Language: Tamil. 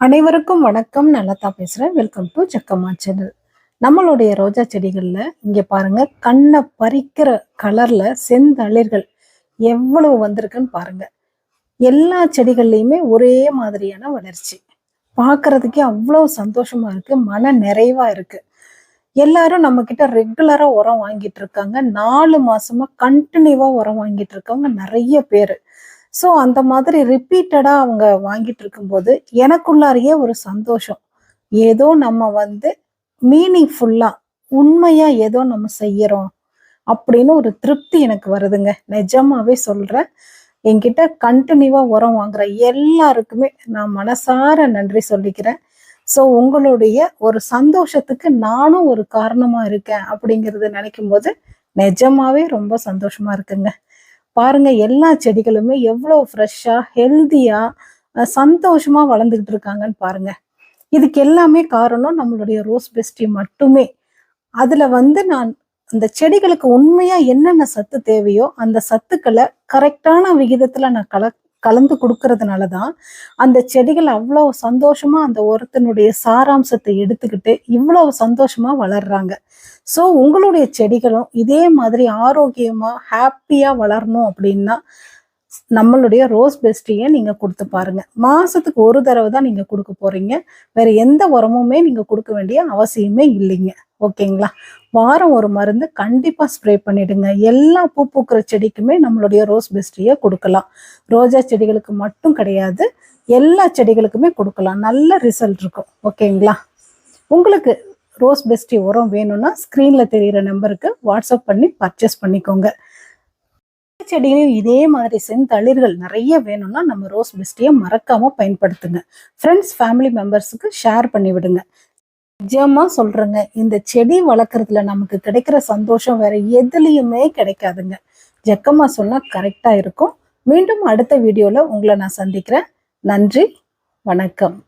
அனைவருக்கும் வணக்கம். நல்லதா பேசுறேன். வெல்கம் டு சக்கம்மா சேனல் நம்மளுடைய ரோஜா செடிகள்ல இங்க பாருங்க கண்ணை பறிக்கிற கலர்ல செந்தளிர்கள் எவ்வளவு வந்திருக்குன்னு பாருங்க. எல்லா செடிகள்லையுமே ஒரே மாதிரியான வளர்ச்சி. பார்க்குறதுக்கே அவ்வளவு சந்தோஷமா இருக்கு. மன நிறைவா இருக்கு. எல்லாரும் நம்ம கிட்ட ரெகுலரா உரம் வாங்கிட்டு இருக்காங்க. நாலு மாசமா கண்டினியூவாக உரம் வாங்கிட்டு இருக்கவங்க நிறைய பேர். ஸோ அந்த மாதிரி ரிப்பீட்டடாக அவங்க வாங்கிட்டு இருக்கும்போது எனக்குள்ளாரையே ஒரு சந்தோஷம். ஏதோ நம்ம வந்து மீனிங்ஃபுல்லாக உண்மையாக ஏதோ நம்ம செய்கிறோம் அப்படின்னு ஒரு திருப்தி எனக்கு வருதுங்க. நிஜமாவே சொல்கிறேன் என்கிட்ட கண்டினியூவாக உரம் வாங்குற எல்லாருக்குமே நான் மனசார நன்றி சொல்லிக்கிறேன். ஸோ உங்களுடைய ஒரு சந்தோஷத்துக்கு நானும் ஒரு காரணமாக இருக்கேன் அப்படிங்கிறது நினைக்கும் போது நிஜமாவே ரொம்ப சந்தோஷமாக இருக்குங்க. பாருங்க எல்லா செடிகளுமே எவ்வளோ ஃப்ரெஷ்ஷாக ஹெல்த்தியாக சந்தோஷமாக வளர்ந்துக்கிட்டு இருக்காங்கன்னு பாருங்க. இதுக்கு எல்லாமே காரணம் நம்மளுடைய ரோஸ் பெஸ்டி மட்டுமே. அதில் வந்து நான் அந்த செடிகளுக்கு உண்மையாக என்னென்ன சத்து தேவையோ அந்த சத்துக்களை கரெக்டான விகிதத்தில் நான் கல கலந்து கொடுக்கறதுனால தான் அந்த செடிகள் அவ்வளவு சந்தோஷமா அந்த உரத்தினுடைய சாராம்சத்தை எடுத்துக்கிட்டு இவ்வளவு சந்தோஷமா வளர்றாங்க. ஸோ உங்களுடைய செடிகளும் இதே மாதிரி ஆரோக்கியமா ஹாப்பியா வளரணும் அப்படின்னா நம்மளுடைய ரோஸ் பெஸ்டியை நீங்க கொடுத்து பாருங்க. மாசத்துக்கு ஒரு தடவை தான் நீங்க கொடுக்க போறீங்க. வேற எந்த உரமுமே நீங்க கொடுக்க வேண்டிய அவசியமே இல்லைங்க. ஓகேங்களா? வாரம் ஒரு மருந்து கண்டிப்பாக ஸ்ப்ரே பண்ணிடுங்க. எல்லா பூ பூக்கிற செடிக்குமே நம்மளுடைய ரோஸ் பெஸ்ட்ரியை கொடுக்கலாம். ரோஜா செடிகளுக்கு மட்டும் கிடையாது எல்லா செடிகளுக்குமே கொடுக்கலாம். நல்ல ரிசல்ட் இருக்கும். ஓகேங்களா? உங்களுக்கு ரோஸ் பெஸ்ட்ரி உரம் வேணும்னா ஸ்க்ரீனில் தெரிகிற நம்பருக்கு வாட்ஸ்அப் பண்ணி பர்ச்சேஸ் பண்ணிக்கோங்க. செடியிலையும் இதே மாதிரி செந்தளிர்கள் நிறைய வேணும்னா நம்ம ரோஸ் பெஸ்டியை மறக்காமல் பயன்படுத்துங்க. ஃப்ரெண்ட்ஸ் ஃபேமிலி மெம்பர்ஸுக்கு ஷேர் பண்ணி விடுங்க நிஜமா சொல்றேங்க இந்த செடி வளர்க்குறதுல நமக்கு கிடைக்கிற சந்தோஷம் வேற எதுலேயுமே கிடைக்காதுங்க. ஜக்கமா சொன்னா கரெக்டா இருக்கும். மீண்டும் அடுத்த வீடியோல உங்களை நான் சந்திக்கிறேன். நன்றி வணக்கம்.